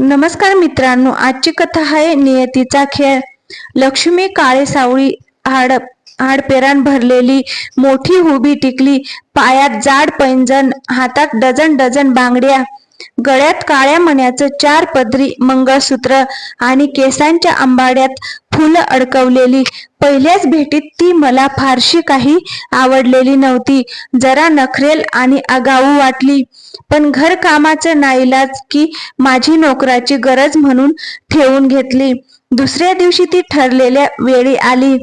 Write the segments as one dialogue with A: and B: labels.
A: नमस्कार मित्रांनो आजची कथा आहे नियतीचा खेळ. लक्ष्मी काळे सावळी हाड हाडपेरान भरलेली मोठी हुबी टिकली. पायात जाड पैंजण हातात डझन डझन बांगड्या. गळ्यात काळ्या मण्याचं चार पदरी मंगळसूत्र आणि केसांच्या आंबाड्यात फुलं अडकवलेली. पहिल्याच भेटीत ती मला फारशी काही आवडलेली नव्हती. जरा नखरेल आणि आगाऊ वाटली. पण घर कामाचं नाईलाज की माझी नोकराची गरज म्हणून ठेवून घेतली. दुसऱ्या दिवशी ती ठरलेल्या वेळी आली.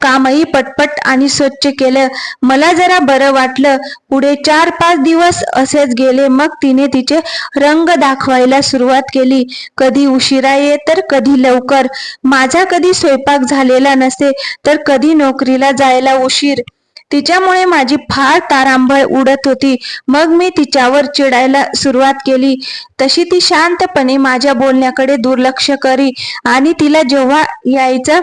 A: कामही पटपट आणि स्वच्छ केलं. मला जरा बरं वाटलं. पुढे चार पाच दिवस असेच गेले. मग तिने तिचे रंग दाखवायला सुरुवात केली. कधी उशिरा ये तर कधी लवकर. माझा कधी स्वयंपाक झालेला नसे तर कधी नोकरीला जायला उशीर. तिच्यामुळे माझी फार तारांबळ उडत होती. मग मी तिच्यावर चिडायला सुरुवात केली. तशी ती शांतपणे माझ्या बोलण्याकडे दुर्लक्ष करी आणि तिला जेव्हा यायचं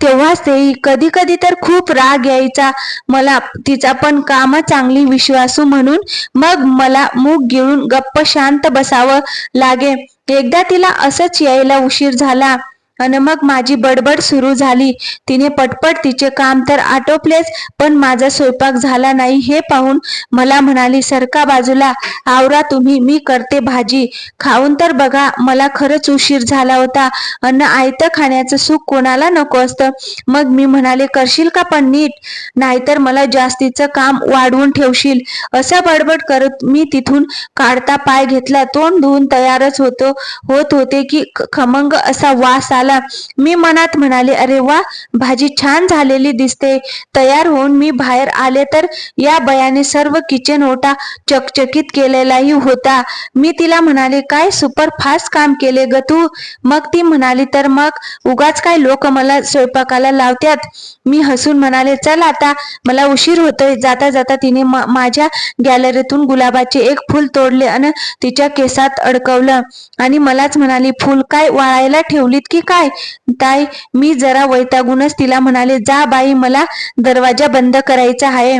A: तेव्हाच तेही कधी कधी तर खूप राग यायचा. मला तिचा पण काम चांगली विश्वासू म्हणून मग मला मूग गिळून गप्प शांत बसावं लागे. एकदा तिला असंच यायला उशीर झाला. अन मग माझी बडबड सुरू झाली. तिने पटपट तिचे काम तर आटोपलेच पण माझा स्वयंपाक झाला नाही हे पाहून मला म्हणाली सरका बाजूला आवरा तुम्ही मी करते भाजी. खाऊन तर बघा मला खरंच उशीर झाला होता. अन्न आयतं खाण्याचं सुख कोणाला नको असतं? मग मी म्हणाले करशील का पण नीट? नाहीतर मला जास्तीचं काम वाढवून ठेवशील. असं बडबड करत मी तिथून काढता पाय घेतला. तोंड धुवून तयारच होतो होत होते की खमंग असा वास आला. मी मनात म्हणाले अरे वा भाजी छान झालेली दिसते. तयार होऊन मी बाहेर आले तर या बयाने सर्व किचन ओटा चकचकीत केलेलाही होता. मी तिला म्हणाले काय सुपर फास्ट काम केले ग तू? मग ती म्हणाली तर मग उगाच काय लोक मला स्वयंपाकाला लावत्यात? मी हसून म्हणाले चल आता मला उशीर होतोय. जाता जाता तिने माझ्या गॅलरीतून गुलाबाचे एक फूल तोडले आणि तिच्या केसात अडकवलं. आणि मलाच म्हणाली फूल काय वाळायला ठेवलीत की काय? ताई मी जरा वैतागूनच तिला म्हणाले जा बाई मला दरवाजा बंद करायचा आहे.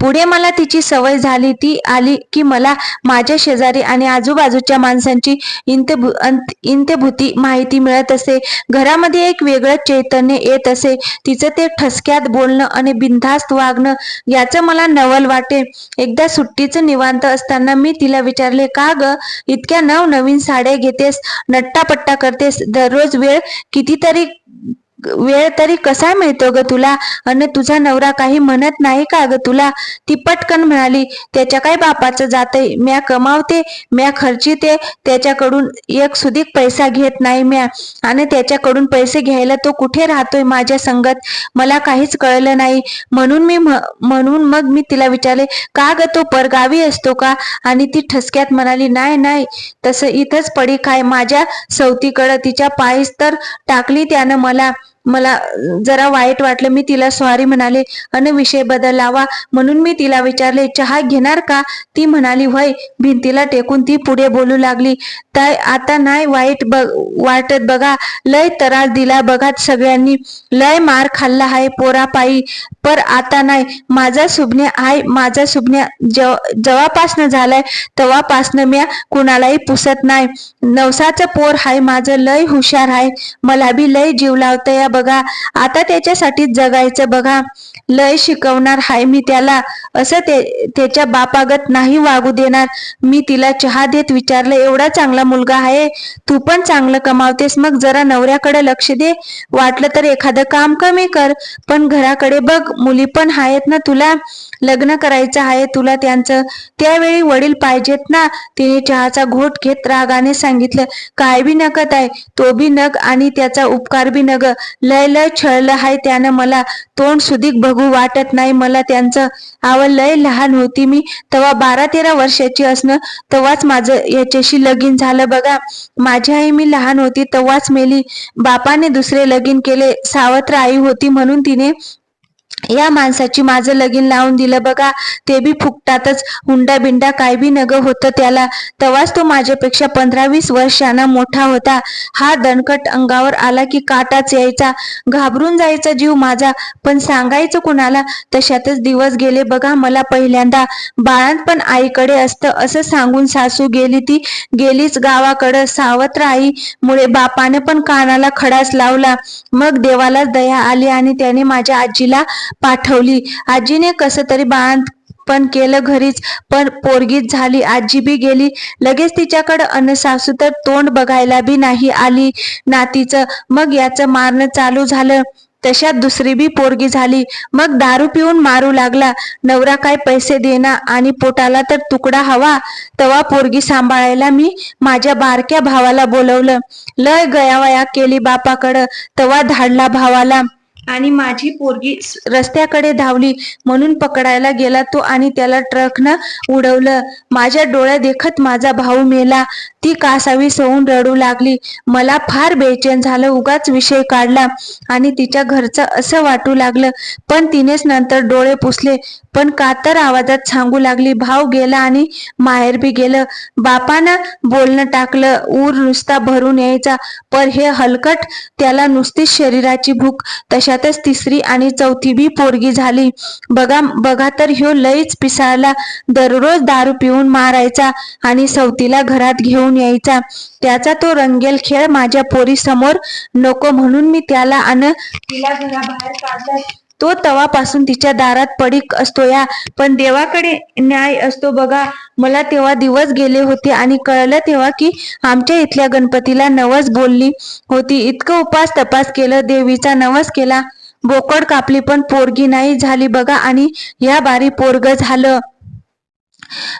A: पुढे मला तिची सवय झाली ती आली की मला माझ्या शेजारी आणि आजूबाजूच्या माणसांची इंतभू इंतभूती माहिती मिळत असे. घरामध्ये एक वेगळं चैतन्य येत असे. तिचं ते ठसक्यात बोलणं आणि बिनधास्त वागणं याचं मला नवल वाटे. एकदा सुट्टीचं निवांत असताना मी तिला विचारले का ग इतक्या नवनवीन साड्या घेतेस नट्टापट्टा करतेस? दररोज वेळ कितीतरी वेळ तरी कसा मिळतो ग तुला? अन तुझा नवरा काही म्हणत नाही का ग तुला? ती पटकन म्हणाली त्याच्या काय बापाचं जातय? म्या कमावते म्या खर्चिते त्याच्याकडून एक सुधीक पैसा घेत नाही म्या. आणि त्याच्याकडून पैसे घ्यायला तो कुठे राहतोय माझ्या संगत? मला काहीच कळलं नाही. म्हणून मी म्हणून मग मी तिला विचारले का ग तो परगावी असतो का? आणि ती ठसक्यात म्हणाली नाही नाही तसं इथंच पडी काय माझ्या सवतीकडं तिच्या पायीस तर टाकली त्यानं मला. मला जरा वाईट वाटलं. मी तिला सॉरी म्हणाले. अन विषय बदलावा म्हणून मी तिला विचारले चहा घेणार का? ती म्हणाली होय. भिंतीला टेकून ती पुढे बोलू लागली. ताय आता नाही वाईट बघ वाटत बघा. लय त्रास दिला बघा सगळ्यांनी. लय मार खाल्ला आहे पोरापायी. पर आता नाही. माझा सुज्ञ आहे माझा सुज्ञ जेव्हापासनं झालाय तेव्हापासनं मी कुणालाही पुसत नाही. नवसाचं पोर हाय माझं लय हुशार आहे मला बी लय जीव लावतं या बघा. आता त्याच्यासाठी जगायचं बघा. लय शिकवणार हाय मी त्याला. असं ते त्याच्या बापागत नाही वागू देणार. मी तिला चहा देत विचारलं एवढा चांगला मुलगा आहे तू पण चांगलं कमावतेस. मग जरा नवऱ्याकडे लक्ष दे. वाटलं तर एखादं काम कमी कर. पण घराकडे बघ मुली पण आहेत ना तुला. लग्न करायचं आहे तुला त्यांचं. त्यावेळी वडील पाहिजेत ना. तिने चहाचा घोट घेत रागाने सांगितलं काय बी नकत आहे. तो बी नग आणि त्याचा उपकार बी नग. लय लय छळलं आहे त्यानं मला. तोंड सुधीक बघू वाटत नाही मला त्यांचं. तेव्हा लय लहान होती मी तेव्हा बारा तेरा वर्षाची असणं तेव्हाच माझं याच्याशी लगीन झालं. बघा माझी आई मी लहान होती तेव्हाच मेली. बापाने दुसरे लगीन केले. सावत्र आई होती म्हणून तिने या माणसाची माझं लगीन लावून दिलं बघा. ते बी फुकटातच हुंडा बिंडा काय बी नग होतं त्याला. तेव्हाच तो माझ्यापेक्षा पंधरा वीस वर्षांना मोठा होता. हा दणकट अंगावर आला की काटाच यायचा. घाबरून जायचा जीव माझा. पण सांगायचं कुणाला? तशातच दिवस गेले बघा मला पहिल्यांदा. बाळांपण आईकडे असतं असं सांगून सासू गेली ती. गेलीच गावाकडं सावत्र आईमुळे बापाने पण कानाला खडाच लावला. मग देवालाच दया आली आणि त्याने माझ्या आजीला पाठवली. आजीने कसं तरी बांध पण केलं घरीच पण पोरगीच झाली. आजी बी गेली. लगेच तिच्याकडं अन्न सासू तर तोंड बघायला बी नाही आली नातीचं. मग याचं मारणं चालू झालं. तशात दुसरी बी पोरगी झाली. मग दारू पिऊन मारू लागला. नवरा काय पैसे देना आणि पोटाला तर तुकडा हवा. तवा पोरगी सांभाळायला मी माझ्या बारक्या भावाला बोलवलं. लय गयावया केली बापाकडं. तवा धाडला भावाला. आणि माझी पोरगी रस्त्याकडे धावली. म्हणून पकडायला गेला तो आणि त्याला ट्रकनं उडवलं. माझ्या डोळ्या देखत माझा भाऊ मेला. ती कासावी सवून रडू लागली. मला फार बेचैन झालं. उगाच विषय काढला आणि तिच्या घरचं असं वाटू लागलं. पण तिनेच नंतर डोळे पुसले. पण कातर आवाजात सांगू लागली भाव गेला आणि माहेर बी गेलं. बापानं बोलणं टाकलं. ऊर नुसता भरून यायचा. पर हे हलकट त्याला नुसतीच शरीराची भूक. तशा तशातच तिसरी आणि चौथी बी पोरगी झाली. बघा बघा तर ह्यो लईच पिसाळला दररोज दारू पिऊन मारायचा आणि सवतीला घरात घेऊन यायचा. त्याचा तो रंगेल खेळ माझ्या पोरी समोर नको म्हणून मी त्याला आणि तिला घराबाहेर काढलं. तो तवापासून तिच्या दारात पडीक असतो या. पण देवाकडे न्याय असतो बघा. मला तेव्हा दिवस गेले होते आणि कळलं तेव्हा की आमच्या इथल्या गणपतीला नवस बोलली होती. इतकं उपास तपास केलं देवीचा नवस केला. बोकड कापली पण पोरगी नाही झाली बघा आणि या बारी पोरग झालं.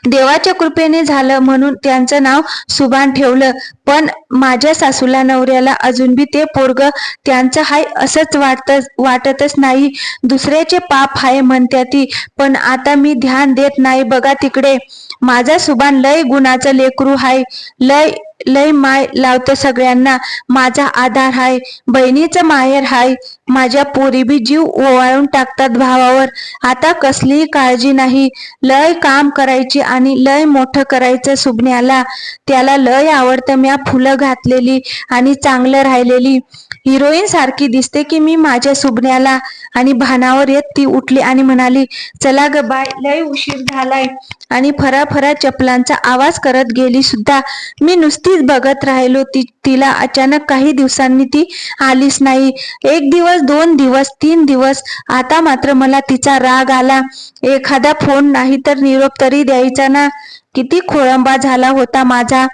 A: देवाच्या कृपेने झालं म्हणून त्यांचं नाव सुभान ठेवलं. पण माझ्या सासूला नवऱ्याला अजून बी ते पोरग त्यांचं हाय असंच वाटत वाटतच नाही. दुसऱ्याचे पाप हाय म्हणत्या ती पण आता मी ध्यान देत नाही बघा तिकडे. माझा सुभान लय गुणाचं लेकरू हाय. लय लय माय लावतो सगळ्यांना. माझा आधार हाय बहिणीचं माहेर हाय माझ्या पोरी बी जीव ओवाळून टाकतात भावावर. आता कसलीही काळजी नाही. लय काम करायची आणि लय मोठं करायचं सुबण्याला. त्याला लय आवडतं म्या फुलं घातलेली आणि चांगलं राहिलेली. हिरोईन सारखी दिसते की मी माझ्या सुबण्याला. आणि भानावर येत ती उठली आणि म्हणाली चला ग बाय लय उशीर झालाय. आणि फरा फरा चपलांचा आवाज करत गेली सुद्धा. मी नुसतीच बघत राहिलो ती तिला अचानक काही दिवसांनी ती आलीच नाही. एक दिवस दोन दिवस तीन दिवस आता मात्र मला तिचा राग आला. एखादा फोन नाही तर निरोप तरी द्यायचा ना? किती खोळंबा झाला होता माझा.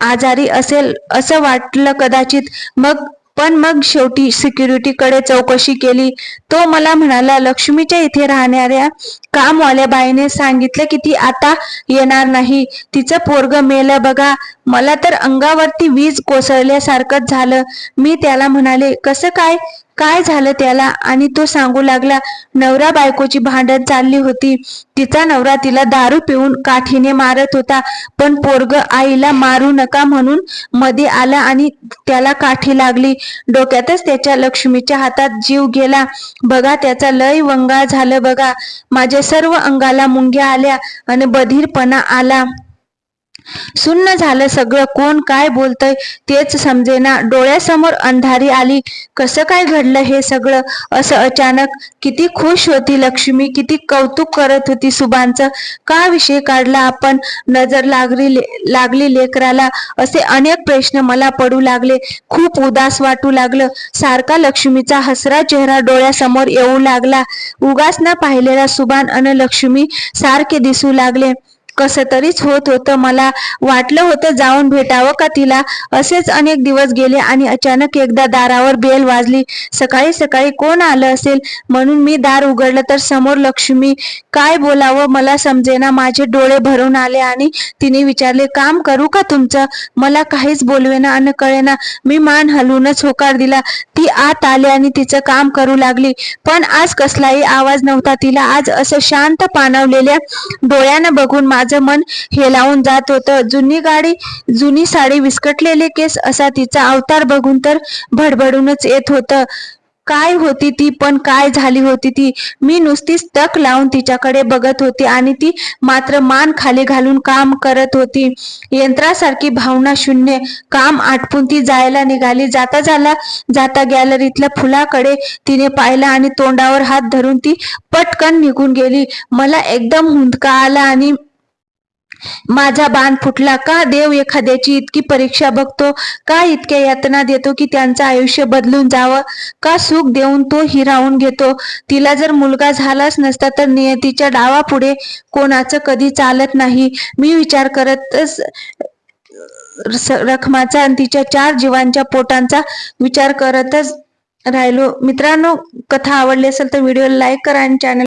A: आजारी असेल असं वाटलं कदाचित. मग पण मग शेवटी सिक्युरिटीकडे चौकशी केली. तो मला म्हणाला लक्ष्मीच्या इथे राहणाऱ्या कामवाल्या बाईने सांगितलं की ती आता येणार नाही. तिचं पोरग मेलं बघा. मला तर अंगावरती वीज कोसळल्यासारखंच झालं. मी त्याला म्हणाले कसं काय? काय झालं त्याला? आणि तो सांगू लागला नवरा बायकोची भांडण चालली होती. तिचा नवरा तिला दारू पिऊन काठीने मारत होता. पण पोरग आईला मारू नका म्हणून मध्ये आला आणि त्याला काठी लागली. डोक्यातच त्याच्या लक्ष्मीच्या हातात जीव गेला. बघा त्याचा लय वंगा झालं बघा. माझ्या सर्व अंगाला मुंग्या आल्या आणि बधीरपणा आला. सुन्न झालं सगळं. कोण काय बोलतय तेच समजेना. डोळ्यासमोर अंधारी आली. कसं काय घडलं हे सगळं? असं अचानक किती खुश होती लक्ष्मी. किती कौतुक करत होती सुबांचं का विषय काढला आपण? नजर लागली लागली लेकराला. असे अनेक प्रश्न मला पडू लागले. खूप उदास वाटू लागलं. सारखा लक्ष्मीचा हसरा चेहरा डोळ्यासमोर येऊ लागला. उगास न पाहिलेला सुबान अन लक्ष्मी सारखे दिसू लागले. कसं तरीच होत होतं. मला वाटलं होतं जाऊन भेटावं का तिला. असेच अनेक दिवस गेले आणि अचानक एकदा दारावर बेल वाजली. सकाळी सकाळी कोण आलं असेल? म्हणून मी दार उघडलं तर समोर लक्ष्मी काय बोलावं मला समजेना. माझे डोळे भरून आले आणि तिने विचारले काम करू का तुमचं? मला काहीच बोलवेना आणि कळेना. मी मान हलवूनच होकार दिला. ती आत आली आणि तिचं काम करू लागली. पण आज कसलाही आवाज नव्हता तिला. आज असं शांत पाणवलेल्या डोळ्यानं बघून माझं मन हेलावून जात होतं. जुनी गाडी जुनी साडी विस्कटलेले केस असा तिचा अवतार बघून तर भडभडूनच येत होतं. काय होती ती पण काय झाली होती ती? मी नुसतीच तक लावून तिच्याकडे बघत होती आणि ती मात्र मान खाली घालून काम करत होती. यंत्रासारखी भावना शून्य. काम आटपून ती जायला निघाली. जाता झाला जाता गॅलरीतल्या फुलाकडे तिने पाहिलं आणि तोंडावर हात धरून ती पटकन निघून गेली. मला एकदम हुंदका आला आणि माझा बाण फुटला का? देव एखाद्याची इतकी परीक्षा बघतो. का इतक्या यातना देतो की त्यांचं आयुष्य बदलून जावं? का सुख देऊन तो हिरावून घेतो? तिला जर मुलगा झालाच नसता तर नियतीच्या डावापुढे कोणाचं कधी चालत नाही. मी विचार करतच रखमाचा आणि तिच्या चार जीवांच्या पोटांचा विचार करतच राहिलो. मित्रांनो कथा आवडली असेल तर व्हिडिओ लाईक करा आणि चॅनल